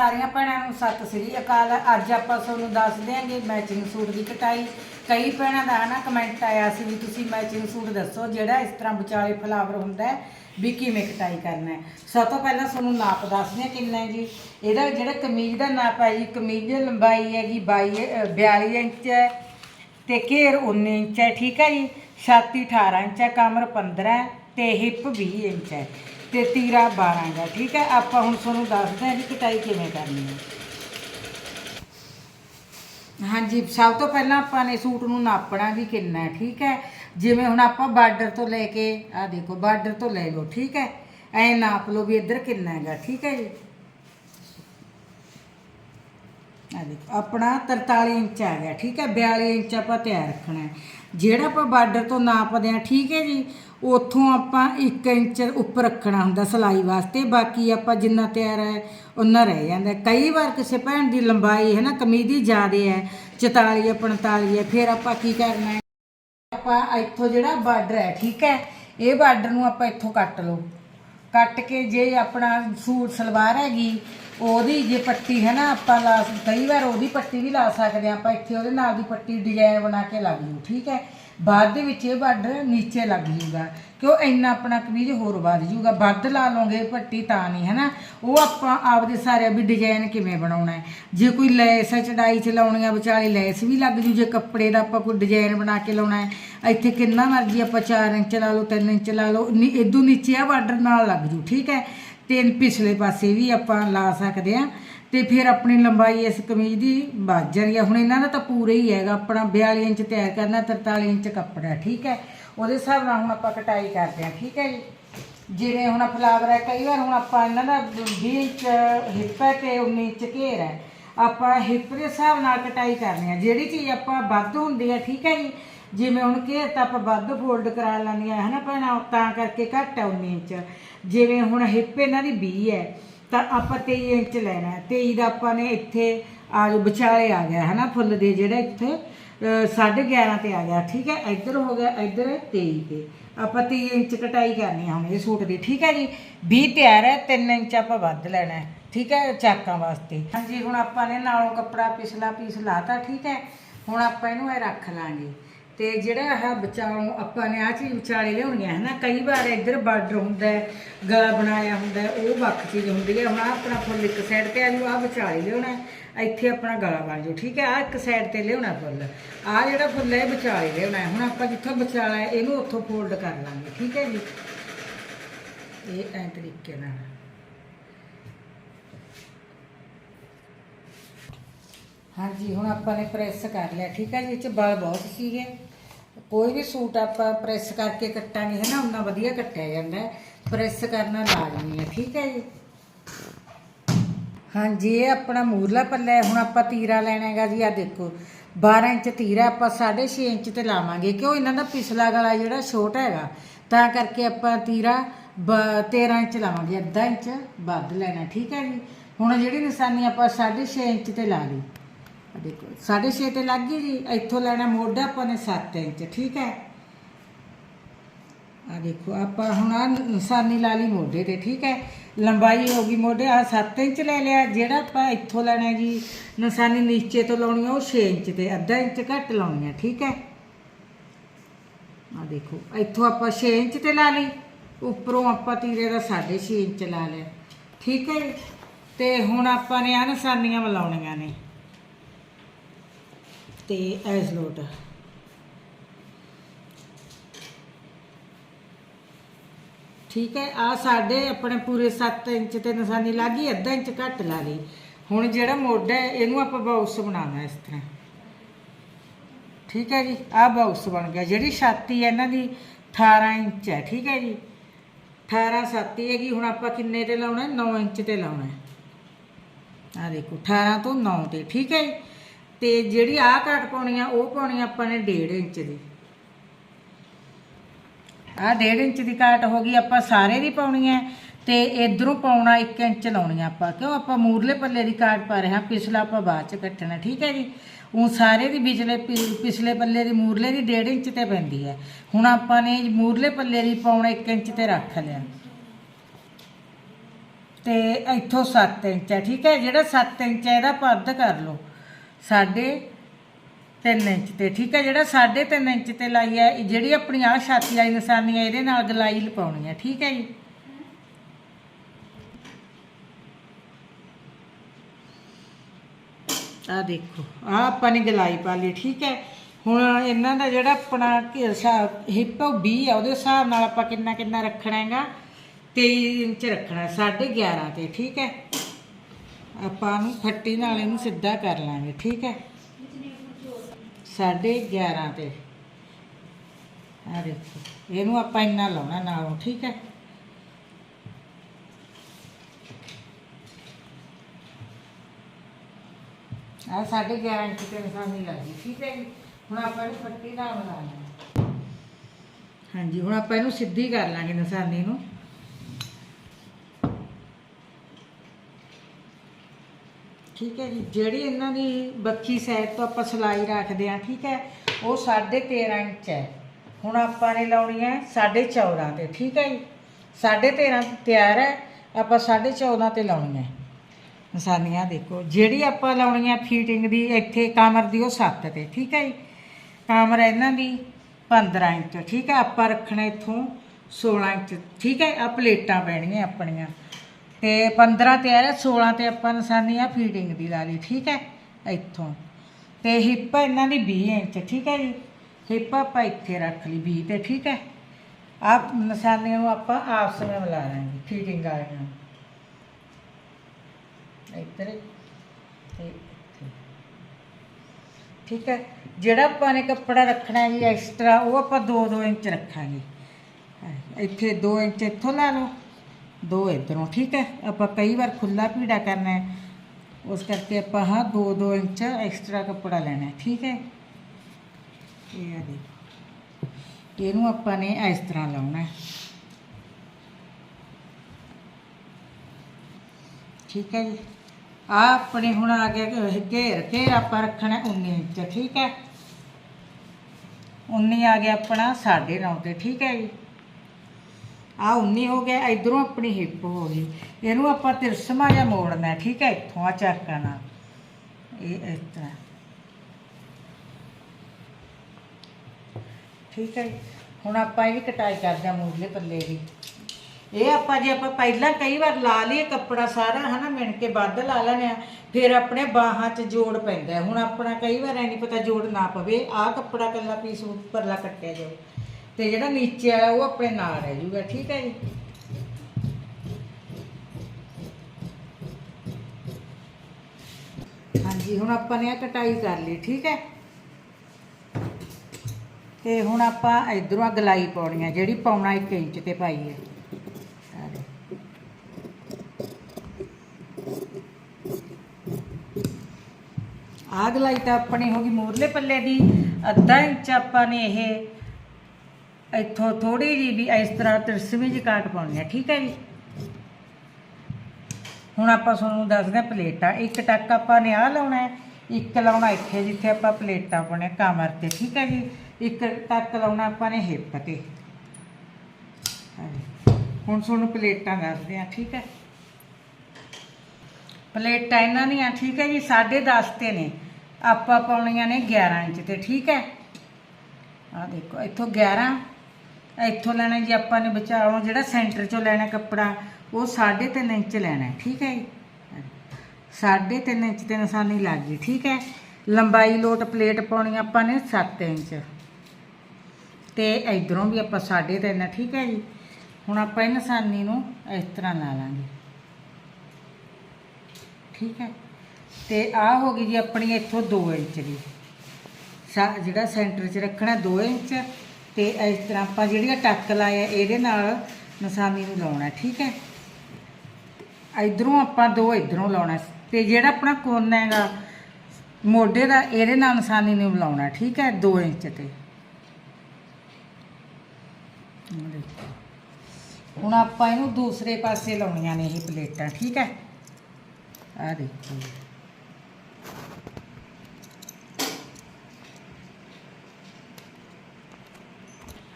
ਸਾਰੀਆਂ ਭੈਣਾਂ ਨੂੰ ਸਤਿ ਸ੍ਰੀ ਅਕਾਲ। ਅੱਜ ਆਪਾਂ ਤੁਹਾਨੂੰ ਦੱਸ ਦਿਆਂਗੇ ਮੈਚਿੰਗ ਸੂਟ ਦੀ ਕਟਾਈ। ਕਈ ਭੈਣਾਂ ਦਾ ਨਾ ਕਮੈਂਟ ਆਇਆ ਸੀ ਵੀ ਤੁਸੀਂ ਮੈਚਿੰਗ ਸੂਟ ਦੱਸੋ ਜਿਹੜਾ ਇਸ ਤਰ੍ਹਾਂ ਵਿਚਾਲੇ ਫਲਾਵਰ ਹੁੰਦਾ ਹੈ ਵੀ ਕਿਵੇਂ ਕਟਾਈ ਕਰਨਾ ਹੈ। ਸਭ ਤੋਂ ਪਹਿਲਾਂ ਤੁਹਾਨੂੰ ਨਾਪ ਦੱਸਦੇ ਹਾਂ ਕਿੰਨਾ ਹੈ ਜੀ। ਇਹਦਾ ਜਿਹੜਾ ਕਮੀਜ਼ ਦਾ ਨਾਪ ਹੈ ਜੀ ਕਮੀਜ਼ ਦੀ ਲੰਬਾਈ ਹੈਗੀ 22 ਅ, 42 ਇੰਚ ਹੈ ਤੇ ਘੇਰ 19 ਇੰਚ ਹੈ ਠੀਕ ਹੈ ਜੀ। ਛਾਤੀ 18 ਇੰਚ ਹੈ ਕਮਰ 15 ਹੈ ਤੇ ਹਿੱਪ 20 ਇੰਚ ਹੈ। ਤੇ ਤੀਰਾ 12 ਦਾ, ਠੀਕ ਹੈ? ਆਪਾਂ ਹੁਣ ਤੁਹਾਨੂੰ ਦੱਸਦੇ ਹਾਂ ਵੀ ਕਟਾਈ ਕਿਵੇਂ ਕਰਨੀ ਹੈ। ਹਾਂਜੀ, ਸਭ ਤੋਂ ਪਹਿਲਾਂ ਆਪਾਂ ਨੇ ਸੂਟ ਨੂੰ ਨਾਪਣਾ ਵੀ ਕਿੰਨਾ ਠੀਕ ਹੈ? ਜਿਵੇਂ ਹੁਣ ਆਪਾਂ ਬਾਰਡਰ ਤੋਂ ਲੈ ਕੇ ਆ ਦੇਖੋ, ਬਾਰਡਰ ਤੋਂ ਲੈ ਲਓ, ਠੀਕ ਹੈ? ਐ ਨਾਪ ਲਓ ਵੀ ਇੱਧਰ ਕਿੰਨਾ ਹੈਗਾ, ਠੀਕ ਹੈ ਜੀ? ਆ ਦੇਖੋ, ਆਪਣਾ 43 ਇੰਚ ਆ ਗਿਆ, ਠੀਕ ਹੈ? 42 ਇੰਚ ਆਪਾਂ ਤਿਆਰ ਰੱਖਣਾ ਜਿਹੜਾ ਆਪਾਂ ਬਾਰਡਰ ਤੋਂ ਨਾਪਦੇ ਆ ਠੀਕ ਹੈ ਜੀ? ਉੱਥੋਂ ਆਪਾਂ 1 ਇੰਚ ਉੱਪਰ ਰੱਖਣਾ ਹੁੰਦਾ ਸਲਾਈ ਵਾਸਤੇ, ਬਾਕੀ ਆਪਾਂ ਜਿੰਨਾ ਤਿਆਰ ਹੈ ਉਨਾ ਰਹਿ ਜਾਂਦਾ। ਕਈ ਵਾਰ ਕਿਸੇ ਭੈਣ ਦੀ ਲੰਬਾਈ ਹੈ ਨਾ, ਕਮੀਜ਼ ਦੀ ਜ਼ਿਆਦਾ ਹੈ 44 ਹੈ 45 ਹੈ, ਫਿਰ ਆਪਾਂ ਕੀ ਕਰਨਾ ਹੈ? ਆਪਾਂ ਇੱਥੋਂ ਜਿਹੜਾ ਬਾਰਡਰ ਹੈ, ਠੀਕ ਹੈ, ਇਹ ਬਾਰਡਰ ਨੂੰ ਆਪਾਂ ਇੱਥੋਂ ਕੱਟ ਲਓ। ਕੱਟ ਕੇ ਜੇ ਆਪਣਾ ਸੂਟ, ਸਲਵਾਰ ਹੈਗੀ, ਉਹਦੀ ਜੇ ਪੱਟੀ ਹੈ ਨਾ, ਆਪਾਂ ਲਾ, ਕਈ ਵਾਰ ਉਹਦੀ ਪੱਟੀ ਵੀ ਲਾ ਸਕਦੇ ਹਾਂ, ਆਪਾਂ ਇੱਥੇ ਉਹਦੇ ਨਾਲ ਦੀ ਪੱਟੀ ਡਿਜ਼ਾਈਨ ਬਣਾ ਕੇ ਲੱਗ ਜੂ ਠੀਕ ਹੈ। ਬਾਅਦ ਦੇ ਵਿੱਚ ਇਹ ਬਾਰਡਰ ਨੀਚੇ ਲੱਗ ਜੂਗਾ। ਕਿਉਂ ਇੰਨਾ ਆਪਣਾ ਕਮੀਜ਼ ਹੋਰ ਵੱਧ ਜੂਗਾ? ਵੱਧ ਲਾ ਲਓਗੇ ਪੱਟੀ ਤਾਂ ਨਹੀਂ ਹੈ ਨਾ ਉਹ ਆਪਾਂ ਆਪਦੇ ਸਾਰੇ ਵੀ ਡਿਜ਼ਾਈਨ ਕਿਵੇਂ ਬਣਾਉਣਾ ਹੈ? ਜੇ ਕੋਈ ਲੈਸ ਚੜਾਈ ਚ ਲਾਉਣੀ ਆ, ਵਿਚਾਲੇ ਲੈਸ ਵੀ ਲੱਗ ਜੂ। ਜੇ ਕੱਪੜੇ ਦਾ ਆਪਾਂ ਕੋਈ ਡਿਜ਼ਾਈਨ ਬਣਾ ਕੇ ਲਾਉਣਾ ਹੈ, ਇੱਥੇ ਕਿੰਨਾ ਮਰਜ਼ੀ ਆਪਾਂ 4 ਇੰਚ ਲਾ ਲਓ 3 ਇੰਚ ਲਾ ਲਓ, ਨੀ- ਇਦੋਂ ਨੀਚੇ ਆ ਬਾਰਡਰ ਨਾਲ ਲੱਗ ਜੂ, ਠੀਕ ਹੈ? ਤੇ ਪਿਛਲੇ ਪਾਸੇ ਵੀ ਆਪਾਂ ਲਾ ਸਕਦੇ ਆ ਤੇ ਫਿਰ ਆਪਣੀ ਲੰਬਾਈ ਇਸ ਕਮੀਜ਼ ਦੀ ਵੱਧ ਰਹੀ ਹੈ ਹੁਣ ਇਹਨਾਂ ਦਾ ਤਾਂ ਪੂਰਾ ਹੀ ਹੈਗਾ, ਆਪਣਾ 42 ਇੰਚ ਤਿਆਰ ਕਰਨਾ 43 ਇੰਚ ਕੱਪੜਾ, ਠੀਕ ਹੈ? ਉਹਦੇ ਹਿਸਾਬ ਨਾਲ ਹੁਣ ਆਪਾਂ ਕਟਾਈ ਕਰਦੇ ਹਾਂ, ਠੀਕ ਹੈ ਜੀ? ਜਿਵੇਂ ਹੁਣ ਫਲਾਵਰ ਹੈ, ਕਈ ਵਾਰ ਹੁਣ ਆਪਾਂ ਇਹਨਾਂ ਦਾ 20 ਇੰਚ ਹਿੱਪ ਹੈ ਤੇ 19 ਇੰਚ ਘੇਰ ਹੈ। ਆਪਾਂ ਹਿੱਪ ਦੇ ਹਿਸਾਬ ਨਾਲ ਕਟਾਈ ਕਰਨੀ ਆ ਜਿਹੜੀ ਚੀਜ਼ ਆਪਾਂ ਵੱਧ ਹੁੰਦੀ ਹੈ, ਠੀਕ ਹੈ ਜੀ? ਜਿਵੇਂ ਹੁਣ ਘੇਰ ਤਾਂ ਆਪਾਂ ਵੱਧ ਫੋਲਡ ਕਰਾ ਲੈਂਦੀਆਂ ਹੈ ਨਾ ਭੈਣਾਂ? ਤਾਂ ਕਰਕੇ ਘੱਟ ਹੈ 19 ਇੰਚ। ਜਿਵੇਂ ਹੁਣ ਹਿੱਪ ਇਹਨਾਂ ਦੀ 20 ਹੈ ਤਾਂ ਆਪਾਂ 23 ਇੰਚ ਲੈਣਾ ਹੈ। 23 ਦਾ ਆਪਾਂ ਨੇ ਇੱਥੇ ਆ ਜੋ ਵਿਚਾਲੇ ਆ ਗਿਆ ਹੈ ਨਾ ਫੁੱਲ ਦੇ ਜਿਹੜਾ ਇੱਥੇ ਅ, ਸਾਢੇ 11 ਤੇ ਆ ਗਿਆ। ਠੀਕ ਹੈ ਇੱਧਰ ਹੋ ਗਿਆ ਇੱਧਰ 23 ਤੇ। ਆਪਾਂ 23 ਇੰਚ ਕਟਾਈ ਕਰਨੀ ਆ ਹੁਣ ਇਹ ਸੂਟ ਦੀ। ਠੀਕ ਹੈ ਜੀ 20 ਤਿਆਰ ਹੈ 3 ਇੰਚ ਆਪਾਂ ਵੱਧ ਲੈਣਾ ਹੈ। ਠੀਕ ਹੈ ਚਾਕਾਂ ਵਾਸਤੇ। ਹਾਂਜੀ ਹੁਣ ਆਪਾਂ ਨੇ ਨਾਲੋਂ ਕੱਪੜਾ ਪਿਛਲਾ ਪੀਸ ਲਾਤਾ ਠੀਕ ਹੈ। ਹੁਣ ਆਪਾਂ ਇਹਨੂੰ ਇਹ ਰੱਖ ਲਾਂਗੇ। ਤੇ ਜਿਹੜਾ ਆਹ ਵਿਚਾਲੋਂ ਆਪਾਂ ਨੇ ਆ ਚੀਜ਼ ਵਿਚਾਲੇ ਲਿਆਉਣੀ ਹੈ ਨਾ ਕਈ ਵਾਰ ਇੱਧਰ ਬਾਰਡਰ ਹੁੰਦਾ ਹੈ, ਗਲਾ ਬਣਾਇਆ ਹੁੰਦਾ ਹੈ, ਉਹ ਵੱਖ ਚੀਜ਼ ਹੁੰਦੀ ਹੈ। ਹੁਣ ਆਹ ਆਪਣਾ ਫੁੱਲ ਇੱਕ ਸਾਈਡ ਤੇ ਆ ਜੂ ਆਹ ਵਿਚਾਲੇ ਲਿਆਉਣਾ ਇੱਥੇ ਆਪਣਾ ਗਲਾ ਬਣ ਜੂ ਠੀਕ ਹੈ? ਆ ਇੱਕ ਸਾਈਡ ਤੇ ਲਿਆਉਣਾ ਫੁੱਲ। ਆ ਜਿਹੜਾ ਫੁੱਲ ਹੈ, ਇਹ ਵਿਚਾਲੇ ਲਿਆਉਣਾ ਹੁਣ ਆਪਾਂ ਜਿੱਥੋਂ ਵਿਚਾਲਾ ਹੈ, ਇਹਨੂੰ ਉੱਥੋਂ ਫੋਲਡ ਕਰ ਲਾਂਗੇ, ਠੀਕ ਹੈ ਜੀ? ਇਹ ਐ ਤਰੀਕੇ ਨਾਲ। ਹਾਂਜੀ, ਹੁਣ ਆਪਾਂ ਨੇ ਪ੍ਰੈਸ ਕਰ ਲਿਆ, ਠੀਕ ਹੈ ਜੀ? ਇਹ ਚ ਬਲ ਬਹੁਤ ਸੀਗੇ। ਕੋਈ ਵੀ ਸੂਟ ਆਪਾਂ ਪ੍ਰੈਸ ਕਰਕੇ ਕੱਟਾਂਗੇ ਹੈ ਨਾ ਉਨਾ ਵਧੀਆ ਕੱਟਿਆ ਜਾਂਦਾ ਹੈ। ਪ੍ਰੈਸ ਕਰਨਾ ਲਾਜ਼ਮੀ ਹੈ ਠੀਕ ਹੈ ਜੀ? ਹਾਂਜੀ, ਇਹ ਆਪਣਾ ਮੂਰਲਾ ਪੱਲਾ ਹੈ। ਹੁਣ ਆਪਾਂ ਤੀਰਾ ਲੈਣਾ ਹੈਗਾ ਜੀ ਆ ਦੇਖੋ। 12 ਇੰਚ ਤੀਰਾ ਆਪਾਂ 6.5 ਇੰਚ ਤੇ ਲਾਵਾਂਗੇ। ਕਿਉਂ? ਇਹਨਾਂ ਦਾ ਪਿਛਲਾ ਗਲਾ ਜਿਹੜਾ ਛੋਟਾ ਹੈਗਾ, ਤਾਂ ਕਰਕੇ ਆਪਾਂ ਤੀਰਾ ਬ- 13 ਇੰਚ ਲਾਵਾਂਗੇ। ਅੱਧਾ ਇੰਚ ਵੱਧ ਲੈਣਾ, ਠੀਕ ਹੈ ਜੀ? ਹੁਣ ਜਿਹੜੀ ਨਿਸ਼ਾਨੀ ਆਪਾਂ 6.5 ਇੰਚ ਤੇ ਲਾ ਲਈ। ਆ ਦੇਖੋ 6.5 ਤੇ ਲੱਗ ਗਈ ਜੀ। ਇੱਥੋਂ ਲੈਣਾ ਮੋਢਾ, ਆਪਾਂ ਨੇ 7 ਇੰਚ। ਠੀਕ ਹੈ? ਆ ਦੇਖੋ, ਆਪਾਂ ਹੁਣ ਆ ਨਿਸ਼ਾਨੀ ਲਾ ਲਈ ਮੋਢੇ ਤੇ, ਠੀਕ ਹੈ? ਲੰਬਾਈ ਹੋ ਗਈ ਮੋਢੇ ਆ 7 ਇੰਚ ਲੈ ਲਿਆ। ਜਿਹੜਾ ਆਪਾਂ ਇੱਥੋਂ ਲੈਣਾ ਜੀ, ਨਿਸ਼ਾਨੀ ਨੀਚੇ ਤੋਂ ਲਾਉਣੀ ਆ, ਉਹ 6 ਇੰਚ ਤੇ, ਅੱਧਾ ਇੰਚ ਘੱਟ ਲਾਉਣੀ ਆ, ਠੀਕ ਹੈ? ਆ ਦੇਖੋ, ਇੱਥੋਂ ਆਪਾਂ 6 ਇੰਚ ਤੇ ਲਾ ਲਈ। ਉੱਪਰੋਂ ਆਪਾਂ ਤੀਰੇ ਦਾ 6.5 ਇੰਚ ਲਾ ਲਿਆ। ਠੀਕ ਹੈ? ਜੀ? ਤੇ ਹੁਣ ਆਪਾਂ ਨੇ ਆ ਨਿਸ਼ਾਨੀਆਂ ਮਿਲਾਉਣੀਆਂ ਨੇ। ਤੇ ਐਸ ਲੋਟ। ਠੀਕ ਹੈ ਆ ਸਾਡੇ ਆਪਣੇ ਪੂਰੇ 7 ਇੰਚ ਤੇ ਨਿਸ਼ਾਨੀ ਲੱਗ ਗਈ, ਅੱਧਾ ਇੰਚ ਘੱਟ ਲਾ ਲਈ। ਹੁਣ ਜਿਹੜਾ ਮੋਢਾ ਹੈ, ਇਹਨੂੰ ਆਪਾਂ ਬਾਕਸ ਬਣਾਉਣਾ ਇਸ ਤਰ੍ਹਾਂ। ਠੀਕ ਹੈ ਜੀ ਆ ਬਾਕਸ ਬਣ ਗਿਆ। ਜਿਹੜੀ ਛਾਤੀ ਹੈ, ਇਹਨਾਂ ਦੀ 18 ਇੰਚ ਹੈ, ਠੀਕ ਹੈ ਜੀ। 18 ਛਾਤੀ ਹੈਗੀ, ਹੁਣ ਆਪਾਂ ਕਿੰਨੇ ਤੇ ਲਾਉਣਾ 9 ਇੰਚ ਤੇ ਲਾਉਣਾ ਆ ਦੇਖੋ 18 ਤੋਂ 9 ਤੇ, ਠੀਕ ਹੈ ਜੀ। ਤੇ ਜਿਹੜੀ ਆਹ ਘਟ ਪਾਉਣੀ ਆ, ਉਹ ਪਾਉਣੀ ਆਪਾਂ ਨੇ 1.5 ਇੰਚ ਦੀ। ਆਹ 1.5 ਇੰਚ ਦੀ ਕਾਟ ਹੋ ਗਈ, ਆਪਾਂ ਸਾਰੇ ਦੀ ਪਾਉਣੀ ਹੈ ਤੇ ਇਧਰੋਂ ਪਾਉਣਾ 1 ਇੰਚ ਲਾਉਣੀ ਆ ਆਪਾਂ। ਕਿਉਂ? ਆਪਾਂ ਮੂਰਲੇ ਪੱਲੇ ਦੀ ਕਾਟ ਪਾ ਰਹੇ ਹਾਂ, ਪਿਛਲਾ ਆਪਾਂ ਬਾਅਦ ਚ ਕੱਟਣਾ, ਠੀਕ ਹੈ ਜੀ? ਉਹ ਸਾਰੇ ਦੀ ਵਿਚਲੇ ਪਿ- ਪਿਛਲੇ ਪੱਲੇ ਦੀ, ਮੂਰਲੇ ਦੀ 1.5 ਇੰਚ ਤੇ ਪੈਂਦੀ ਹੈ। ਹੁਣ ਆਪਾਂ ਨੇ ਮੂਰਲੇ ਪੱਲੇ ਦੀ ਪਾਉਣਾ 1 ਇੰਚ ਤੇ ਰੱਖ ਲਿਆ। ਤੇ ਇੱਥੋਂ 7 ਇੰਚ ਹੈ, ਠੀਕ ਹੈ? ਜਿਹੜਾ 7 ਇੰਚ ਹੈ, ਇਹਦਾ ਪੱਧ ਕਰ ਲਓ। ਸਾਢੇ 3 ਇੰਚ ਤੇ, ਠੀਕ ਹੈ? ਜਿਹੜਾ ਸਾਢੇ 3 ਇੰਚ ਤੇ ਲਾਈ ਹੈ, ਇਹ ਜਿਹੜੀ ਆਪਣੀ ਆ ਛਾਤੀ ਵਾਲੀ ਨਿਸ਼ਾਨੀ ਹੈ, ਇਹਦੇ ਨਾਲ ਗਲਾਈ ਲਪਾਉਣੀ ਹੈ, ਠੀਕ ਹੈ ਜੀ? ਆ ਦੇਖੋ ਆ ਆਪਾਂ ਨੇ ਗਲਾਈ ਪਾ ਲਈ, ਠੀਕ ਹੈ? ਹੁਣ ਇਹਨਾਂ ਦਾ ਜਿਹੜਾ ਆਪਣਾ ਹਿੱਪ 20 ਆ ਉਹਦੇ ਹਿਸਾਬ ਨਾਲ ਆਪਾਂ ਕਿੰਨਾ ਕਿੰਨਾ ਰੱਖਣਾ ਹੈਗਾ? 23 ਇੰਚ ਰੱਖਣਾ 11.5 ਤੇ, ਠੀਕ ਹੈ? ਆਪਾਂ ਨੂੰ ਫੱਟੀ ਨਾਲ ਇਹਨੂੰ ਸਿੱਧਾ ਕਰ ਲਾਂਗੇ, ਠੀਕ ਹੈ? 11.5 ਤੇ। ਆ ਦੇਖੋ, ਇਹਨੂੰ ਆਪਾਂ ਇੰਨਾ ਲਾਉਣਾ ਨਾਲੋਂ, ਠੀਕ ਹੈ? ਆ ਸਾਢੇ 11 ਇੰਚ ਤੇ ਨਿਸ਼ਾਨੀ ਲੱਗੀ ਠੀਕ ਹੈ ਹੁਣ ਆਪਾਂ ਇਹਨੂੰ ਪੱਟੀ ਨਾਲ ਬਣਾ ਹਾਂਜੀ, ਹੁਣ ਆਪਾਂ ਇਹਨੂੰ ਸਿੱਧੀ ਕਰ ਲਾਂਗੇ ਨਿਸ਼ਾਨੀ ਨੂੰ। ਠੀਕ ਹੈ ਜੀ। ਜਿਹੜੀ ਇਹਨਾਂ ਦੀ ਬੱਕੀ ਸਾਈਡ ਤੋਂ ਆਪਾਂ ਸਲਾਈ ਰੱਖਦੇ ਆ ਠੀਕ ਹੈ, ਉਹ 13.5 ਇੰਚ ਹੈ। ਹੁਣ ਆਪਾਂ ਨੇ ਲਾਉਣੀ ਹੈ 14.5 ਤੇ, ਠੀਕ ਹੈ ਜੀ। 13.5 ਤਿਆਰ ਹੈ, ਆਪਾਂ 14.5 ਤੇ ਲਾਉਣੀ ਹੈ। ਨਿਸ਼ਾਨੀਆਂ ਦੇਖੋ, ਜਿਹੜੀ ਆਪਾਂ ਲਾਉਣੀ ਹੈ ਫੀਟਿੰਗ ਦੀ, ਇੱਥੇ ਕਮਰ ਦੀ ਉਹ 7 ਤੇ, ਠੀਕ ਹੈ ਜੀ। ਕਮਰ ਇਹਨਾਂ ਦੀ 15 ਇੰਚ, ਠੀਕ ਹੈ। ਆਪਾਂ ਰੱਖਣਾ ਇੱਥੋਂ 16 ਇੰਚ, ਠੀਕ ਹੈ। ਆ ਪਲੇਟਾਂ ਪੈਣੀਆਂ ਆਪਣੀਆਂ। ਤੇ 15 ਤੇ ਆ 16 ਤੇ ਆਪਾਂ ਨਿਸ਼ਾਨੀ ਆ ਫੀਟਿੰਗ ਦੀ ਲਾ ਲਈ ਠੀਕ ਹੈ? ਇੱਥੋਂ। ਤੇ ਹਿੱਪ ਇਹਨਾਂ ਦੀ 20 ਇੰਚ, ਠੀਕ ਹੈ ਜੀ? ਹਿੱਪ ਆਪਾਂ ਇੱਥੇ ਰੱਖ ਲਈ 20 ਤੇ, ਠੀਕ ਹੈ? ਆਪ ਨਿਸ਼ਾਨੀਆਂ ਨੂੰ ਆਪਾਂ ਆਪਸ ਵਿੱਚ ਮਿਲਾ ਲਾਂਗੇ ਫੀਟਿੰਗ ਵਾਲੀਆਂ। ਇੱਧਰ ਤੇ ਠੀਕ ਹੈ? ਜਿਹੜਾ ਆਪਾਂ ਨੇ ਕੱਪੜਾ ਰੱਖਣਾ ਜੀ ਐਕਸਟਰਾ ਉਹ ਆਪਾਂ 2-2 ਇੰਚ ਰੱਖਾਂਗੇ। ਇੱਥੇ 2 ਇੰਚ ਇੱਥੋਂ ਲਾ ਲਓ। ਦੋ ਇਧਰੋਂ ਠੀਕ ਹੈ ਆਪਾਂ ਕਈ ਵਾਰ ਖੁੱਲਾ ਪੀੜਾ ਕਰਨਾ ਹੈ ਉਸ ਕਰਕੇ ਆਪਾਂ ਹਾਂ 2-2 ਇੰਚ ਐਕਸਟਰਾ ਕੱਪੜਾ ਲੈਣਾ ਹੈ ਠੀਕ ਹੈ ਇਹ ਆ ਦੇਖੋ ਇਹਨੂੰ ਆਪਾਂ ਨੇ ਇਸ ਤਰ੍ਹਾਂ ਲਾਉਣਾ ਹੈ ਠੀਕ ਹੈ ਜੀ ਆ ਆਪਣੇ ਹੁਣ ਆ ਗਿਆ ਕਿ ਘੇਰ ਘੇਰ ਆਪਾਂ ਰੱਖਣਾ ਹੈ 19 ਇੰਚ ਠੀਕ ਹੈ 19 ਆ ਗਿਆ ਆਪਣਾ 9.5 ਤੇ ਠੀਕ ਹੈ ਜੀ ਆ 19 ਹੋ ਗਿਆ ਇਧਰੋਂ ਆਪਣੀ ਹਿੱਪ ਹੋ ਗਈ। ਇਹਨੂੰ ਆਪਾਂ ਤਿਰਸਮਾ ਜਾਂ ਮੋੜਨਾ ਠੀਕ ਹੈ, ਇੱਥੋਂ ਆ ਚਾਕਾ ਨਾਲ ਇਹ ਇਸ ਤਰ੍ਹਾਂ। ਠੀਕ ਹੈ ਹੁਣ ਆਪਾਂ ਇਹਦੀ ਕਟਾਈ ਕਰਦੇ ਹਾਂ ਮੂਰਲੇ ਪੱਲੇ ਦੀ। ਇਹ ਆਪਾਂ ਜੇ ਆਪਾਂ ਪਹਿਲਾਂ ਕਈ ਵਾਰ ਲਾ ਲਈਏ ਕੱਪੜਾ ਸਾਰਾ, ਹਨਾ, ਮਿਣ ਕੇ ਵੱਧ ਲਾ ਲੈਣੇ ਆ ਫਿਰ ਆਪਣੇ ਬਾਹਾਂ 'ਚ ਜੋੜ ਪੈਂਦਾ ਹੁਣ ਆਪਣਾ ਕਈ ਵਾਰ ਐ ਨਹੀਂ ਪਤਾ ਜੋੜ ਨਾ ਪਵੇ, ਆਹ ਕੱਪੜਾ ਕੱਲਾ ਪੀਸ ਉੱਪਰਲਾ ਕੱਟਿਆ ਜਾਓ ਤੇ ਜਿਹੜਾ ਨੀਚੇ ਵਾਲਾ ਉਹ ਆਪਣੇ ਨਾਲ ਰਹਿ ਜੂਗਾ, ਠੀਕ ਹੈ ਜੀ? ਹਾਂਜੀ, ਹੁਣ ਆਪਾਂ ਨੇ ਕਟਾਈ ਕਰ ਲਈ, ਠੀਕ ਹੈ? ਤੇ ਹੁਣ ਆਪਾਂ ਇਧਰੋਂ ਆ ਗਲਾਈ ਪਾਉਣੀ ਆ, ਜਿਹੜੀ ਪਾਉਣਾ 1 ਇੰਚ ਤੇ ਪਾਈ ਹੈ। ਆਹ ਆਹ ਗਲਾਈ ਤਾਂ ਆਪਣੀ ਹੋ ਗਈ ਮੂਰਲੇ ਪੱਲੇ ਦੀ, ਅੱਧਾ ਇੰਚ ਆਪਾਂ ਨੇ ਇਹ ਇੱਥੋਂ ਥੋੜੀ ਜੀ ਵੀ ਇਸ ਤਰ੍ਹਾਂ ਤਿਰਸਵੀਂ ਜਿਹੀ ਕਾਟ ਪਾਉਣੀ ਹੈ ਠੀਕ ਹੈ ਜੀ? ਹੁਣ ਆਪਾਂ ਤੁਹਾਨੂੰ ਦੱਸਦੇ ਹਾਂ ਪਲੇਟਾਂ, ਇੱਕ ਟੱਕ ਆਪਾਂ ਨੇ ਆਹ ਲਾਉਣਾ ਹੈ, ਇੱਕ ਲਾਉਣਾ ਇੱਥੇ ਜਿੱਥੇ ਆਪਾਂ ਪਲੇਟਾਂ ਪਾਉਣੇ ਕਮਰ ਤੇ, ਠੀਕ ਹੈ ਜੀ? ਇੱਕ ਟੱਕ ਲਾਉਣਾ ਆਪਾਂ ਨੇ ਹਿੱਪ ਤੇ। ਹੁਣ ਤੁਹਾਨੂੰ ਪਲੇਟਾਂ ਦੱਸਦੇ ਹਾਂ, ਠੀਕ ਹੈ? ਪਲੇਟਾਂ ਇਹਨਾਂ ਦੀਆਂ, ਠੀਕ ਹੈ ਜੀ? 10.5 ਤੇ ਨੇ। ਆਪਾਂ ਪਾਉਣੀਆਂ ਨੇ 11 ਇੰਚ ਤੇ, ਠੀਕ ਹੈ? ਆ ਦੇਖੋ, ਇੱਥੋਂ 11 ਇੱਥੋਂ ਲੈਣਾ ਜੀ, ਆਪਾਂ ਨੇ ਬਚਾਉਣਾ ਜਿਹੜਾ ਸੈਂਟਰ ਚੋਂ ਲੈਣਾ ਕੱਪੜਾ, ਉਹ 3.5 ਇੰਚ ਲੈਣਾ ਠੀਕ ਹੈ ਜੀ? 3.5 ਇੰਚ ਤੇ ਨਿਸ਼ਾਨੀ ਲੱਗ ਗਈ, ਠੀਕ ਹੈ? ਲੰਬਾਈ ਲੋਟ ਪਲੇਟ ਪਾਉਣੀ ਆਪਾਂ ਨੇ 7 ਇੰਚ। ਤੇ ਇਧਰੋਂ ਵੀ ਆਪਾਂ 3.5 ਠੀਕ ਹੈ ਜੀ? ਹੁਣ ਆਪਾਂ ਇਹ ਨਿਸ਼ਾਨੀ ਨੂੰ ਇਸ ਤਰ੍ਹਾਂ ਲਾ ਲਾਂਗੇ। ਠੀਕ ਹੈ? ਤੇ ਆ ਹੋ ਗਈ ਜੀ ਆਪਣੀ ਇੱਥੋਂ 2 ਇੰਚ ਦੀ। ਸਾ- ਜਿਹੜਾ ਸੈਂਟਰ 'ਚ ਰੱਖਣਾ 2 ਇੰਚ। ਤੇ ਇਸ ਤਰ੍ਹਾਂ ਆਪਾਂ ਜਿਹੜੀਆਂ ਟੱਕ ਲਾਏ ਆ ਇਹਦੇ ਨਾਲ ਨਿਸ਼ਾਨੀ ਨੂੰ ਲਾਉਣਾ, ਠੀਕ ਹੈ? ਇਧਰੋਂ ਆਪਾਂ ਦੋ ਇਧਰੋਂ ਲਾਉਣਾ ਤੇ ਜਿਹੜਾ ਆਪਣਾ ਕੋਨਾ ਹੈਗਾ, ਮੋਢੇ ਦਾ, ਇਹਦੇ ਨਾਲ ਨਿਸ਼ਾਨੀ ਨੂੰ ਲਾਉਣਾ, ਠੀਕ ਹੈ? 2 ਇੰਚ ਤੇ। ਹੁਣ ਆਪਾਂ ਇਹਨੂੰ ਦੂਸਰੇ ਪਾਸੇ ਲਾਉਣੀਆਂ ਨੇ ਇਹ ਪਲੇਟਾਂ, ਠੀਕ ਹੈ? ਆ ਦੇਖੋ।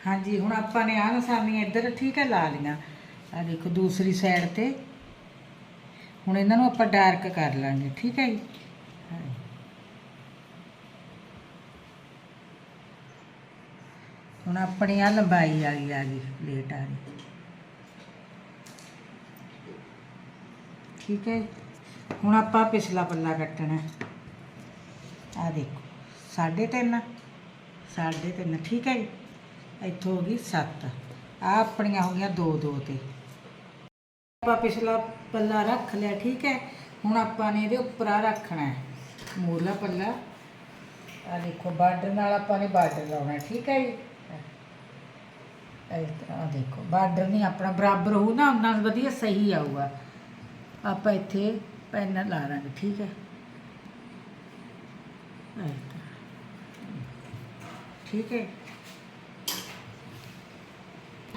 ਹਾਂਜੀ, ਹੁਣ ਆਪਾਂ ਨੇ ਆਹ ਨਿਸ਼ਾਨੀਆਂ ਇੱਧਰ ਠੀਕ ਹੈ ਲਾ ਲਈਆਂ। ਆ ਦੇਖੋ, ਦੂਸਰੀ ਸਾਈਡ ਤੇ। ਹੁਣ ਇਹਨਾਂ ਨੂੰ ਆਪਾਂ ਡਾਰਕ ਕਰ ਲਾਂਗੇ, ਠੀਕ ਹੈ ਜੀ? ਹਾਂ। ਹੁਣ ਆਪਣੀ ਆ ਲੰਬਾਈ ਵਾਲੀ ਆ ਗਈ ਪਲੇਟ ਆ ਗਈ। ਠੀਕ ਹੈ ਜੀ। ਹੁਣ ਆਪਾਂ ਪਿਛਲਾ ਪੱਲਾ ਕੱਟਣਾ। ਆ ਦੇਖੋ, ਸਾਢੇ ਤਿੰਨ ਸਾਢੇ ਤਿੰਨ, ਠੀਕ ਹੈ ਜੀ? ਇੱਥੋਂ ਹੋ ਗਈ 7 ਆ ਆਪਣੀਆਂ ਹੋ ਗਈਆਂ 2 2 ਤੇ। ਆਪਾਂ ਪਿਛਲਾ ਪੱਲਾ ਰੱਖ ਲਿਆ, ਠੀਕ ਹੈ? ਹੁਣ ਆਪਾਂ ਨੇ ਇਹਦੇ ਉੱਪਰ ਆ ਰੱਖਣਾ ਹੈ। ਮੂਲਾ ਪੱਲਾ। ਆ ਦੇਖੋ, ਬਾਰਡਰ ਨਾਲ ਆਪਾਂ ਨੇ ਬਾਰਡਰ ਲਾਉਣਾ, ਠੀਕ ਹੈ ਜੀ? ਇਸ ਦੇਖੋ, ਬਾਰਡਰ ਨਹੀਂ, ਆਪਣਾ ਬਰਾਬਰ ਹੋਊ ਨਾ, ਉਹਨਾਂ ਵਧੀਆ ਸਹੀ ਆਊਗਾ। ਆਪਾਂ ਇੱਥੇ ਪੈਨ ਲਾ ਲਾਂਗੇ ਠੀਕ ਹੈ? ਠੀਕ ਹੈ?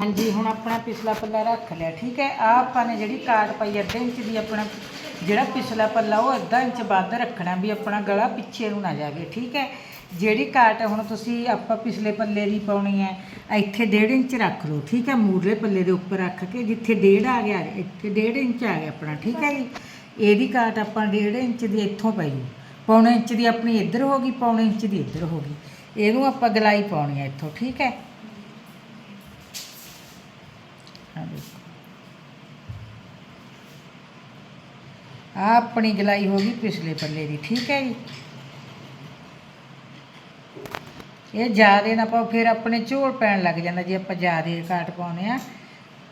ਹਾਂਜੀ, ਹੁਣ ਆਪਣਾ ਪਿਛਲਾ ਪੱਲਾ ਰੱਖ ਲਿਆ, ਠੀਕ ਹੈ? ਆ ਆਪਾਂ ਨੇ ਜਿਹੜੀ ਕਾਟ ਪਾਈ ਅੱਧੇ ਇੰਚ ਦੀ ਆਪਣਾ, ਜਿਹੜਾ ਪਿਛਲਾ ਪੱਲਾ, ਉਹ ਅੱਧਾ ਇੰਚ ਵੱਧ ਰੱਖਣਾ ਵੀ ਆਪਣਾ ਗਲਾ ਪਿੱਛੇ ਨੂੰ ਨਾ ਜਾਵੇ, ਠੀਕ ਹੈ? ਜਿਹੜੀ ਕਾਟ ਹੁਣ ਤੁਸੀਂ ਆਪਾਂ ਪਿਛਲੇ ਪੱਲੇ ਦੀ ਪਾਉਣੀ ਹੈ, ਇੱਥੇ 1.5 ਇੰਚ ਰੱਖ ਲਓ, ਠੀਕ ਹੈ? ਮੂਰਲੇ ਪੱਲੇ ਦੇ ਉੱਪਰ ਰੱਖ ਕੇ, ਜਿੱਥੇ 1.5 ਆ ਗਿਆ, ਇੱਥੇ 1.5 ਇੰਚ ਆ ਗਿਆ ਆਪਣਾ, ਠੀਕ ਹੈ ਜੀ? ਇਹਦੀ ਕਾਟ ਆਪਾਂ 1.5 ਇੰਚ ਦੀ ਇੱਥੋਂ ਪਈ ਪੌਣੇ ਇੰਚ ਦੀ ਆਪਣੀ ਇੱਧਰ ਹੋ ਗਈ, ਪੌਣੇ ਇੰਚ ਦੀ ਇੱਧਰ ਹੋ ਗਈ, ਇਹਨੂੰ ਆਪਾਂ ਗਲਾਈ ਪਾਉਣੀ ਹੈ ਇੱਥੋਂ, ਠੀਕ ਹੈ? ਆ ਦੇਖੋ ਆ ਆਪਣੀ ਗਲਾਈ ਹੋ ਗਈ ਪਿਛਲੇ ਪੱਲੇ ਦੀ, ਠੀਕ ਹੈ ਜੀ? ਇਹ ਜ਼ਿਆਦੇ ਨਾ ਪਾਓ, ਫਿਰ ਆਪਣੇ ਝੋਲ ਪੈਣ ਲੱਗ ਜਾਂਦਾ ਜੇ ਆਪਾਂ ਜ਼ਿਆਦੇ ਕਾਟ ਪਾਉਨੇ ਆ।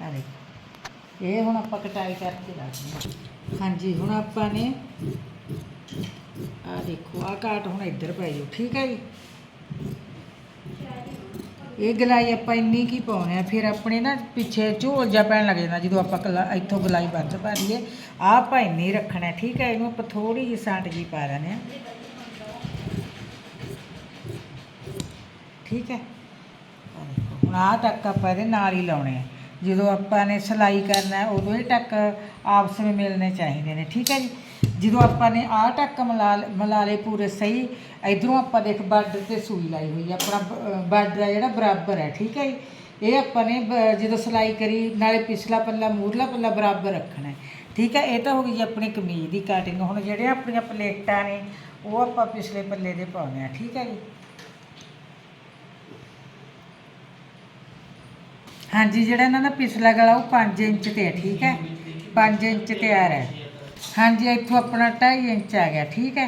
ਆ ਦੇਖੋ, ਇਹ ਹੁਣ ਆਪਾਂ ਕਟਾਈ ਕਰਕੇ ਰੱਖਦੇ ਹਾਂਜੀ, ਹੁਣ ਆਪਾਂ ਨੇ, ਆ ਦੇਖੋ, ਆ ਕਾਟ ਹੁਣ ਇੱਧਰ ਪੈ ਜਾਓ ਠੀਕ ਹੈ ਜੀ? ਇਹ ਗਲਾਈ ਆਪਾਂ ਇੰਨੀ ਕੀ ਪਾਉਣੇ ਆ, ਫਿਰ ਆਪਣੇ ਨਾ ਪਿੱਛੇ ਝੋਲ ਜਾ ਪੈਣ ਲੱਗ ਜਾਂਦਾ, ਜਦੋਂ ਆਪਾਂ ਗਲਾ- ਇੱਥੋਂ ਗਲਾਈ ਵੱਧ ਪਾ ਲਈਏ। ਆਹ ਆਪਾਂ ਇੰਨੀ ਰੱਖਣਾ, ਠੀਕ ਹੈ? ਇਹਨੂੰ ਆਪਾਂ ਥੋੜੀ ਜਿਹੀ ਸਾਂਟ ਜੀ ਪਾ ਲੈਣੇ ਆ ਠੀਕ ਹੈ? ਹੁਣ ਆਹ ਟੱਕ ਆਪਾਂ ਇਹਦੇ ਨਾਲ ਹੀ ਲਾਉਣੇ ਆ। ਜਦੋਂ ਆਪਾਂ ਨੇ ਸਿਲਾਈ ਕਰਨਾ ਹੈ ਉਦੋਂ ਇਹ ਟੱਕ ਆਪਸ ਵਿੱਚ ਮਿਲਣੇ ਚਾਹੀਦੇ ਨੇ, ਠੀਕ ਹੈ ਜੀ? ਜਦੋਂ ਆਪਾਂ ਨੇ ਆਹ ਟੱਕ ਮਲਾ ਲ- ਮਿਲਾ ਲਏ ਪੂਰੇ ਸਹੀ ਇਧਰੋਂ ਆਪਾਂ ਦੇਖ ਬਾਰਡਰ ਤੇ ਸੂਈ ਲਾਈ ਹੋਈ ਹੈ ਆਪਣਾ ਬਾਰਡਰ ਆ ਜਿਹੜਾ ਬਰਾਬਰ ਹੈ ਠੀਕ ਹੈ ਜੀ? ਇਹ ਆਪਾਂ ਨੇ ਜਦੋਂ ਸਿਲਾਈ ਕਰੀ, ਨਾਲੇ ਪਿਛਲਾ ਪੱਲਾ ਮੂਰਲਾ ਪੱਲਾ ਬਰਾਬਰ ਰੱਖਣਾ ਹੈ, ਠੀਕ ਹੈ ਇਹ ਤਾਂ ਹੋ ਗਈ ਜੀ ਆਪਣੀ ਕਮੀਜ਼ ਦੀ ਕਟਿੰਗ ਹੁਣ ਜਿਹੜੇ ਆਪਣੀਆਂ ਪਲੇਟਾਂ ਨੇ, ਉਹ ਆਪਾਂ ਪਿਛਲੇ ਪੱਲੇ ਦੇ ਪਾਉਣੇ ਆ, ਠੀਕ ਹੈ ਜੀ? ਹਾਂਜੀ, ਜਿਹੜਾ ਇਹਨਾਂ ਦਾ ਪਿਛਲਾ ਗਲਾ, ਉਹ 5 ਇੰਚ ਤੇ ਹੈ ਠੀਕ ਹੈ 5 ਇੰਚ ਤਿਆਰ ਹੈ ਹਾਂਜੀ, ਇੱਥੋਂ ਆਪਣਾ 2.5 ਇੰਚ ਆ ਗਿਆ, ਠੀਕ ਹੈ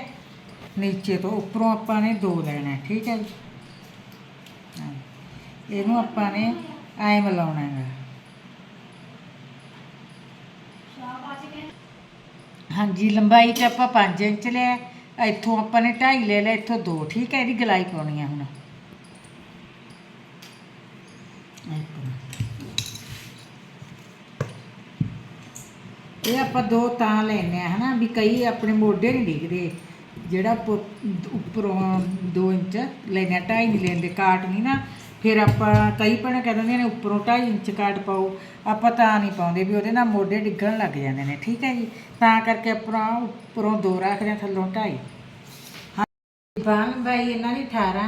ਨੀਚੇ ਤੋਂ ਉੱਪਰੋਂ ਆਪਾਂ ਨੇ ਦੋ ਲੈਣਾ, ਠੀਕ ਹੈ ਜੀ? ਇਹਨੂੰ ਆਪਾਂ ਨੇ ਐਂ ਮਿਲਾਉਣਾ ਹੈਗਾ। ਹਾਂਜੀ, ਲੰਬਾਈ ਤੇ ਆਪਾਂ 5 ਇੰਚ ਲਿਆ। ਇੱਥੋਂ ਆਪਾਂ ਨੇ 2.5 ਲੈ ਲਿਆ, ਇੱਥੋਂ 2 ਠੀਕ ਹੈ? ਇਹਦੀ ਗਲਾਈ ਪਾਉਣੀ ਹੈ ਹੁਣ। ਇਹ ਆਪਾਂ ਦੋ ਤਾਂ ਲੈਨੇ ਆ, ਹਨਾ? ਵੀ ਕਈ ਆਪਣੇ ਮੋਢੇ ਨਹੀਂ ਡਿੱਗਦੇ। ਜਿਹੜਾ ਉੱਪਰੋਂ 2 ਇੰਚ ਲੈਨੇ ਆ, ਢਾਈ ਨਹੀਂ ਲੈਂਦੇ ਕਾਟ ਨਹੀਂ ਨਾ। ਫਿਰ ਆਪਾਂ ਕਈ ਭੈਣਾਂ ਕਹਿ ਦਿੰਦੀਆਂ ਨੇ ਉੱਪਰੋਂ 2.5 ਇੰਚ ਕਾਟ ਪਾਓ। ਆਪਾਂ ਤਾਂ ਨਹੀਂ ਪਾਉਂਦੇ ਵੀ ਉਹਦੇ ਨਾਲ ਮੋਢੇ ਡਿੱਗਣ ਲੱਗ ਜਾਂਦੇ ਨੇ ਠੀਕ ਹੈ ਜੀ? ਤਾਂ ਕਰਕੇ ਆਪਾਂ ਉੱਪਰੋਂ 2 ਰੱਖਦੇ ਹਾਂ ਥੱਲੋਂ 2.5 ਬਾਹਾਂ ਬਾਈ ਇਹਨਾਂ ਦੀ 18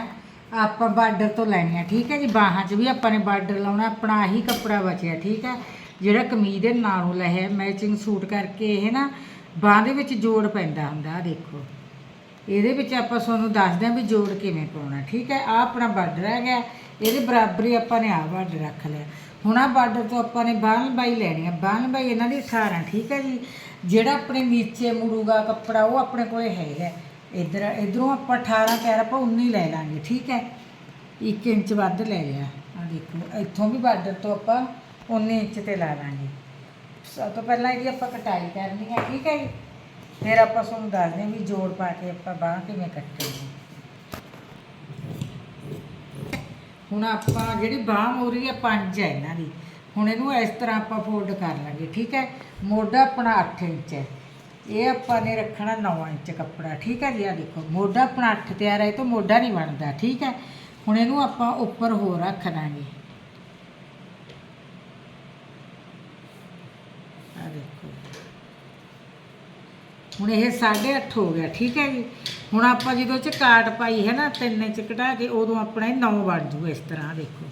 ਆਪਾਂ ਬਾਰਡਰ ਤੋਂ ਲੈਣੀ ਆ ਠੀਕ ਹੈ ਜੀ? ਬਾਹਾਂ 'ਚ ਵੀ ਆਪਾਂ ਨੇ ਬਾਰਡਰ ਲਾਉਣਾ ਆਪਣਾ ਆਹੀ ਕੱਪੜਾ ਬਚਿਆ ਠੀਕ ਹੈ? ਜਿਹੜਾ ਕਮੀਜ਼ ਦੇ ਨਾਲੋਂ ਲਹਿ ਮੈਚਿੰਗ ਸੂਟ ਕਰਕੇ ਇਹ ਨਾ ਬਾਹਾਂ ਦੇ ਵਿੱਚ ਜੋੜ ਪੈਂਦਾ ਹੁੰਦਾ ਦੇਖੋ। ਇਹਦੇ ਵਿੱਚ ਆਪਾਂ ਤੁਹਾਨੂੰ ਦੱਸਦੇ ਹਾਂ ਵੀ ਜੋੜ ਕਿਵੇਂ ਪਾਉਣਾ, ਠੀਕ ਹੈ? ਆ ਆਪਣਾ ਬਾਰਡਰ ਹੈਗਾ, ਇਹਦੇ ਬਰਾਬਰ ਹੀ ਆਪਾਂ ਨੇ ਆ ਬਾਰਡਰ ਰੱਖ ਲਿਆ। ਹੁਣ ਆ ਬਾਰਡਰ ਤੋਂ ਆਪਾਂ ਨੇ ਬਾਹਾਂ ਲੰਬਾਈ ਲੈਣੀ ਆ। ਬਾਹਾਂ ਲੰਬਾਈ ਇਹਨਾਂ ਦੀ 18 ਠੀਕ ਹੈ ਜੀ? ਜਿਹੜਾ ਆਪਣੇ ਨੀਚੇ ਮੁੜੂਗਾ ਕੱਪੜਾ, ਉਹ ਆਪਣੇ ਕੋਲੇ ਹੈਗਾ। ਇਧਰ, ਇਧਰੋਂ ਆਪਾਂ 18 ਕਹਿ ਆਪਾਂ 19 ਲੈ ਲਾਂਗੇ, ਠੀਕ ਹੈ? 1 ਇੰਚ ਵੱਧ ਲੈ ਲਿਆ। ਆ ਦੇਖੋ, ਇੱਥੋਂ ਵੀ ਬਾਰਡਰ ਤੋਂ ਆਪਾਂ 19 ਇੰਚ ਤੇ ਲਾ ਲਾਂਗੇ। ਸਭ ਤੋਂ ਪਹਿਲਾਂ ਇਹਦੀ ਆਪਾਂ ਕਟਾਈ ਕਰਨੀ ਹੈ, ਠੀਕ ਹੈ ਜੀ? ਫਿਰ ਆਪਾਂ ਤੁਹਾਨੂੰ ਦੱਸਦੇ ਹਾਂ ਵੀ ਜੋੜ ਪਾ ਕੇ ਆਪਾਂ ਬਾਹ ਕਿਵੇਂ ਕੱਟਣੀ ਹੁਣ ਆਪਾਂ ਜਿਹੜੀ ਬਾਹ ਮੋਰੀ ਹੈ 5 ਹੈ ਇਹਨਾਂ ਦੀ। ਹੁਣ ਇਹਨੂੰ ਇਸ ਤਰ੍ਹਾਂ ਆਪਾਂ ਫੋਲਡ ਕਰ ਲਾਂਗੇ, ਠੀਕ ਹੈ? ਮੋਢਾ ਆਪਣਾ 8 ਇੰਚ ਹੈ। ਇਹ ਆਪਾਂ ਨੇ ਰੱਖਣਾ 9 ਇੰਚ ਕੱਪੜਾ, ਠੀਕ ਹੈ ਜੀ? ਆ ਦੇਖੋ, ਮੋਢਾ ਆਪਣਾ 8 ਤਿਆਰ ਹੈ ਤਾਂ ਮੋਢਾ ਨਹੀਂ ਬਣਦਾ, ਠੀਕ ਹੈ? ਹੁਣ ਇਹਨੂੰ ਆਪਾਂ ਉੱਪਰ ਹੋਰ ਰੱਖ ਲਾਂਗੇ ਆ ਦੇਖੋ ਹੁਣ ਇਹ 8.5 ਹੋ ਗਿਆ, ਠੀਕ ਹੈ ਜੀ। ਹੁਣ ਆਪਾਂ ਜਦੋਂ ਚ ਕਾਟ ਪਾਈ ਹੈ ਨਾ, ਤਿੰਨ ਇੰਚ ਘਟਾ ਕੇ, ਉਦੋਂ ਆਪਣਾ ਇਹ 9 ਬਣ ਜੂ ਇਸ ਤਰ੍ਹਾਂ ਦੇਖੋ।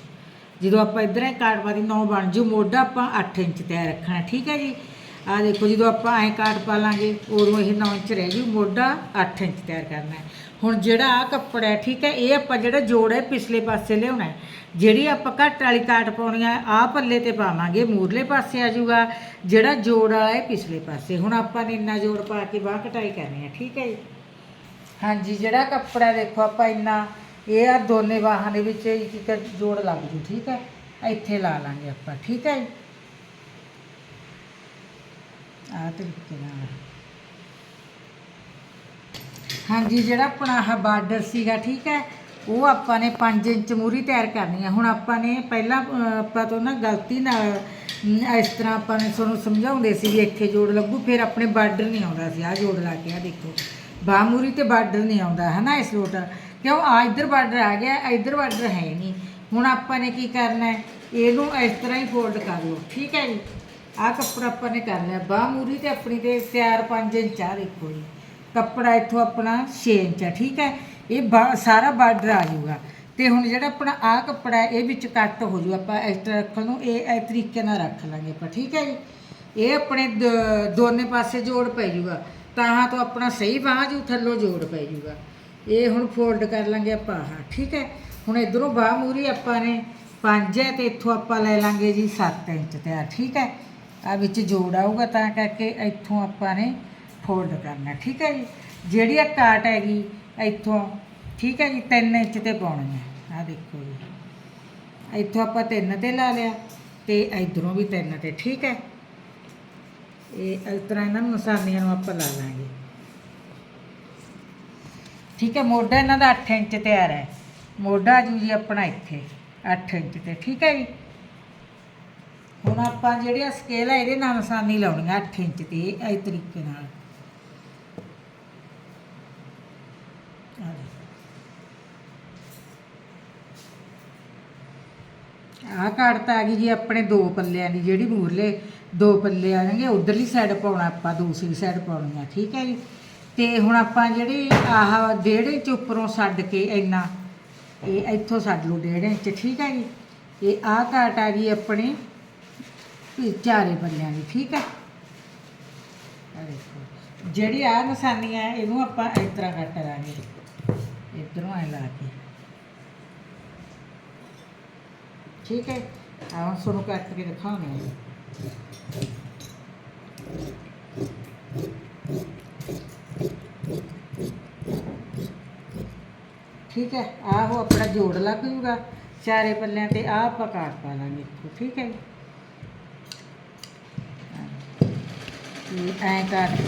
ਜਦੋਂ ਆਪਾਂ ਇਧਰ ਇਹ ਕਾਟ ਪਾਦੀ 9 ਬਣ ਜੂ, ਮੋਢਾ ਆਪਾਂ 8 ਇੰਚ ਤੇ ਰੱਖਣਾ, ਠੀਕ ਹੈ ਜੀ। ਆ ਦੇਖੋ, ਜਦੋਂ ਆਪਾਂ ਐਂ ਕਾਟ ਪਾ ਲਾਂਗੇ, ਉਦੋਂ ਇਹ 9 ਇੰਚ ਰਹਿ ਜੂ, ਮੋਢਾ 8 ਇੰਚ ਤਿਆਰ ਕਰਨਾ ਹੁਣ ਜਿਹੜਾ ਆ ਕੱਪੜਾ ਹੈ, ਠੀਕ ਹੈ, ਇਹ ਆਪਾਂ ਜਿਹੜਾ ਜੋੜ ਹੈ, ਪਿਛਲੇ ਪਾਸੇ ਲਿਆਉਣਾ ਹੈ। ਜਿਹੜੀ ਆਪਾਂ ਘੱਟ ਵਾਲੀ ਕਾਟ ਪਾਉਣੀ ਆ ਆ ਪੱਲੇ ਤੇ ਪਾਵਾਂਗੇ, ਮੂਰਲੇ ਪਾਸੇ ਆ ਜਾਊਗਾ। ਜਿਹੜਾ ਜੋੜ ਵਾਲਾ ਹੈ ਪਿਛਲੇ ਪਾਸੇ। ਹੁਣ ਆਪਾਂ ਨੇ ਇੰਨਾ ਜੋੜ ਪਾ ਕੇ ਬਾਹ ਕਟਾਈ ਕਰਨੀ ਹੈ ਠੀਕ ਹੈ ਜੀ? ਹਾਂਜੀ, ਜਿਹੜਾ ਕੱਪੜਾ ਦੇਖੋ ਆਪਾਂ ਇੰਨਾ, ਇਹ ਆ ਦੋਨੇ ਬਾਹਾਂ ਦੇ ਵਿੱਚ ਇੱਕ ਇੱਕ ਜੋੜ ਲੱਗ ਜੂ, ਠੀਕ ਹੈ? ਇੱਥੇ ਲਾ ਲਾਂਗੇ ਆਪਾਂ, ਠੀਕ ਹੈ ਜੀ? ਆਹ ਤਰੀਕੇ ਨਾਲ। ਹਾਂਜੀ ਜਿਹੜਾ ਆਪਣਾ ਆਹ ਬਾਰਡਰ ਸੀਗਾ ਠੀਕ ਹੈ ਉਹ ਆਪਾਂ ਨੇ 5 ਇੰਚ ਮੂਰੀ ਤਿਆਰ ਕਰਨੀ ਹੈ। ਹੁਣ ਆਪਾਂ ਨੇ ਪਹਿਲਾਂ ਅਹ, ਆਪਾਂ ਤੋਂ ਨਾ ਗਲਤੀ ਨਾਲ ਅਮ, ਇਸ ਤਰ੍ਹਾਂ ਆਪਾਂ ਨੇ ਤੁਹਾਨੂੰ ਸਮਝਾਉਂਦੇ ਸੀ ਵੀ ਇੱਥੇ ਜੋੜ ਲੱਗੂ ਫਿਰ ਆਪਣੇ ਬਾਰਡਰ ਨਹੀਂ ਆਉਂਦਾ ਸੀ। ਆ ਜੋੜ ਲਾ ਕੇ ਆ ਦੇਖੋ ਬਾਂਹ ਮੂਰੀ ਤੇ ਬਾਰਡਰ ਨਹੀਂ ਆਉਂਦਾ ਹੈ ਨਾ ਇਸ ਲੋਟ ਕਿਉਂ? ਆ ਇੱਧਰ ਬਾਰਡਰ ਆ ਗਿਆ ਇੱਧਰ ਬਾਰਡਰ ਹੈ ਨਹੀਂ। ਹੁਣ ਆਪਾਂ ਨੇ ਕੀ ਕਰਨਾ ਹੈ? ਇਹਨੂੰ ਇਸ ਤਰ੍ਹਾਂ ਹੀ ਫੋਲਡ ਕਰ ਲਓ ਠੀਕ ਹੈ ਜੀ? ਆਹ ਕੱਪੜਾ ਆਪਾਂ ਨੇ ਕਰ ਲਿਆ ਬਾਂਹ ਮੂਰੀ ਤੇ ਆਪਣੀ ਤੇ ਤਿਆਰ 5 ਇੰਚ ਆ ਦੇਖੋ ਜੀ। ਕੱਪੜਾ ਇੱਥੋਂ ਆਪਣਾ 6 ਇੰਚ ਹੈ ਠੀਕ ਹੈ? ਇਹ ਬਾ- ਸਾਰਾ ਬਾਰਡਰ ਆ ਜਾਊਗਾ। ਤੇ ਹੁਣ ਜਿਹੜਾ ਆਪਣਾ ਆਹ ਕੱਪੜਾ ਇਹ ਵਿੱਚ ਕੱਟ ਹੋ ਜੂ ਆਪਾਂ ਇਸ ਤਰ੍ਹਾਂ ਰੱਖਣ ਨੂੰ ਇਹ ਇਸ ਤਰੀਕੇ ਨਾਲ ਰੱਖ ਲਾਂਗੇ ਆਪਾਂ, ਠੀਕ ਹੈ ਜੀ? ਇਹ ਆਪਣੇ ਦ- ਦੋਨੇ ਪਾਸੇ ਜੋੜ ਪੈ ਜੂਗਾ ਤਾਂ ਤੋਂ ਆਪਣਾ ਸਹੀ ਬਾਹ ਜੂ, ਥੱਲੋਂ ਜੋੜ ਪੈ ਜੂਗਾ ਇਹ ਹੁਣ ਫੋਲਡ ਕਰ ਲਾਂਗੇ ਆਪਾਂ ਹਾਂ ਠੀਕ ਹੈ? ਹੁਣ ਇਧਰੋਂ ਬਾਹ ਮੂਰੀ ਆਪਾਂ ਨੇ 5 ਹੈ, ਤੇ ਇੱਥੋਂ ਆਪਾਂ ਲੈ ਲਾਂਗੇ ਜੀ 7 ਇੰਚ ਤਿਆਰ ਠੀਕ ਹੈ? ਆ ਵਿੱਚ ਜੋੜ ਆਊਗਾ ਤਾਂ ਕਰਕੇ ਇੱਥੋਂ ਆਪਾਂ ਨੇ ਫੋਲਡ ਕਰਨਾ, ਠੀਕ ਹੈ ਜੀ? ਜਿਹੜੀ ਆ ਕਾਟ ਹੈਗੀ, ਇੱਥੋਂ, ਠੀਕ ਹੈ ਜੀ 3 ਇੰਚ ਤੇ ਪਾਉਣੀ ਹੈ। ਆ ਦੇਖੋ ਜੀ। ਇੱਥੋਂ ਆਪਾਂ 3 ਤੇ ਲਾ ਲਿਆ ਤੇ ਇਧਰੋਂ ਵੀ 3 ਤੇ, ਠੀਕ ਹੈ? ਇਹ ਇਸ ਤਰ੍ਹਾਂ ਇਹਨਾਂ ਨੂੰ ਨਿਸ਼ਾਨੀਆਂ ਨੂੰ ਆਪਾਂ ਲਾ ਲਾਂਗੇ। ਠੀਕ ਹੈ, ਮੋਢਾ ਇਹਨਾਂ ਦਾ 8 ਇੰਚ 'ਤੇ ਆ ਰਿਹਾ ਮੋਢਾ ਜੂ ਜੀ ਆਪਣਾ ਇੱਥੇ 8 ਇੰਚ ਤੇ, ਠੀਕ ਹੈ ਜੀ? ਹੁਣ ਆਪਾਂ ਜਿਹੜੀ ਆ ਸਕੇਲ ਹੈ, ਇਹਦੇ ਨਾਲ ਨਿਸ਼ਾਨੀ ਲਾਉਣੀ ਹੈ 8 ਇੰਚ ਤੇ ਇਸ ਤਰੀਕੇ ਨਾਲ ਆ ਦੇਖੋ। ਆਹ ਆ ਗਈ ਜੀ ਆਪਣੇ ਦੋ ਪੱਲਿਆਂ ਦੀ, ਜਿਹੜੀ ਮੂਰਲੇ ਦੋ ਪੱਲੇ ਆ ਜਾਣਗੇ, ਉਧਰਲੀ ਸਾਈਡ ਪਾਉਣਾ ਆਪਾਂ, ਦੂਸਰੀ ਸਾਈਡ ਪਾਉਣੀ ਆ, ਠੀਕ ਹੈ ਜੀ। ਤੇ ਹੁਣ ਆਪਾਂ ਜਿਹੜੀ ਆਹ ਡੇਢ ਇੰਚ ਉੱਪਰੋਂ ਛੱਡ ਕੇ ਇੰਨਾ, ਇਹ ਇੱਥੋਂ ਛੱਡ ਲਓ ਡੇਢ ਇੰਚ ਠੀਕ ਹੈ ਜੀ। ਇਹ ਆਹ ਕਾਟ ਆ ਗਈ ਆਪਣੀ ਚਾਰੇ ਪੱਲਿਆਂ ਦੀ, ਠੀਕ ਹੈ। ਆਹ ਦੇਖੋ, ਜਿਹੜੀ ਆ ਨਿਸ਼ਾਨੀਆਂ, ਇਹਨੂੰ ਆਪਾਂ ਇਸ ਤਰ੍ਹਾਂ ਕੱਟ ਲਾਂਗੇ। ਇਧਰੋਂ ਐ ਲਾ ਕੇ। ਠੀਕ ਹੈ? ਆਹ ਹੁਣ ਤੁਹਾਨੂੰ ਕੱਟ ਕੇ ਦਿਖਾਉਣਾ ਠੀਕ ਹੈ? ਆਹ ਉਹ ਆਪਣਾ ਜੋੜ ਲੱਗ ਜੂਗਾ। ਚਾਰੇ ਪੱਲਿਆਂ ਤੇ ਆਹ ਆਪਾਂ ਕਾਟ ਪਾ ਲਾਂਗੇ ਇੱਥੋਂ, ਠੀਕ ਹੈ ਇਹ ਐਂ ਕਾਟ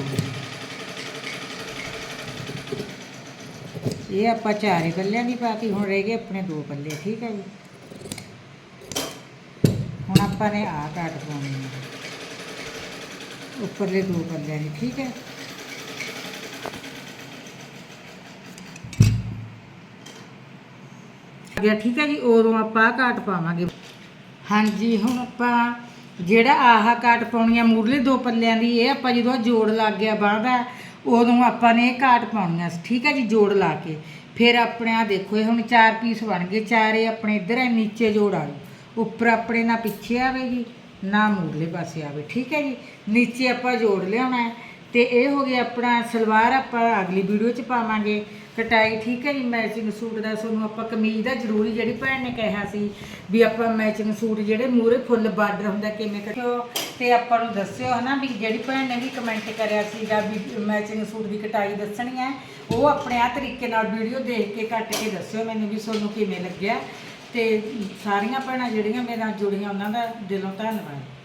ਇਹ ਆਪਾਂ ਚਾਰੇ ਪੱਲਿਆਂ ਦੀ ਪਾਤੀ ਹੁਣ ਰਹਿ ਗਏ ਆਪਣੇ ਦੋ ਪੱਲੇ ਠੀਕ ਹੈ ਜੀ? ਆਪਾਂ ਨੇ ਆਹ ਕਾਟ ਪਾਉਣੀ ਹੈ ਉੱਪਰਲੇ ਦੋ ਪੱਲਿਆਂ ਦੀ ਠੀਕ ਹੈ? ਗਿਆ, ਠੀਕ ਹੈ ਜੀ, ਉਦੋਂ ਆਪਾਂ ਆਹ ਕਾਟ ਪਾਵਾਂਗੇ। ਹਾਂਜੀ, ਹੁਣ ਆਪਾਂ ਜਿਹੜਾ ਆਹ ਕਾਟ ਪਾਉਣੀ ਆ, ਮੂਰਲੇ ਦੋ ਪੱਲਿਆਂ ਦੀ, ਇਹ ਆਪਾਂ ਜਦੋਂ ਆਹ ਜੋੜ ਲੱਗ ਗਿਆ ਬਾਂਹ ਦਾ ਉਦੋਂ ਆਪਾਂ ਨੇ ਇਹ ਕਾਟ ਪਾਉਣੀ ਆ, ਠੀਕ ਹੈ ਜੀ, ਜੋੜ ਲਾ ਕੇ। ਫਿਰ ਆਪਣੇ ਆ ਦੇਖੋ, ਇਹ ਹੁਣ ਚਾਰ ਪੀਸ ਬਣ ਗਏ, ਚਾਰੇ ਆਪਣੇ ਇੱਧਰ ਹੈ ਨੀਚੇ ਜੋੜ ਆ ਗਏ ਉੱਪਰ ਆਪਣੇ ਨਾ ਪਿੱਛੇ ਆਵੇਗੀ ਨਾ ਮੂਰਲੇ ਪਾਸੇ ਆਵੇ, ਠੀਕ ਹੈ ਜੀ? ਨੀਚੇ ਆਪਾਂ ਜੋੜ ਲਿਆਉਣਾ ਹੈ ਤੇ ਇਹ ਹੋ ਗਿਆ ਆਪਣਾ ਸਲਵਾਰ ਆਪਾਂ ਅਗਲੀ ਵੀਡੀਓ 'ਚ ਪਾਵਾਂਗੇ। ਕਟਾਈ, ਠੀਕ ਹੈ ਜੀ? ਮੈਚਿੰਗ ਸੂਟ ਦਾ ਤੁਹਾਨੂੰ ਆਪਾਂ ਕਮੀਜ਼ ਦਾ ਜ਼ਰੂਰੀ ਜਿਹੜੀ ਭੈਣ ਨੇ ਕਿਹਾ ਸੀ ਵੀ ਆਪਾਂ ਮੈਚਿੰਗ ਸੂਟ ਜਿਹੜੇ ਮੂਰੇ ਫੁੱਲ ਬਾਰਡਰ ਹੁੰਦਾ ਕਿਵੇਂ ਕੱਟਿਓ ਤੇ ਆਪਾਂ ਨੂੰ ਦੱਸਿਓ ਹਨਾ ਵੀ ਜਿਹੜੀ ਭੈਣ ਨੇ ਵੀ ਕਮੈਂਟ ਕਰਿਆ ਸੀਗਾ ਵੀ ਮੈਚਿੰਗ ਸੂਟ ਦੀ ਕਟਾਈ ਦੱਸਣੀ ਹੈ, ਉਹ ਆਪਣੇ ਆ ਤਰੀਕੇ ਨਾਲ ਵੀਡੀਓ ਦੇਖ ਕੇ ਕੱਟ ਕੇ ਦੱਸਿਓ ਮੈਨੂੰ ਵੀ ਤੁਹਾਨੂੰ ਕਿਵੇਂ ਲੱਗਿਆ। ਤੇ ਸਾਰੀਆਂ ਭੈਣਾਂ ਜਿਹੜੀਆਂ ਮੇਰੇ ਨਾਲ ਜੁੜੀਆਂ ਉਹਨਾਂ ਦਾ ਦਿਲੋਂ ਧੰਨਵਾਦ।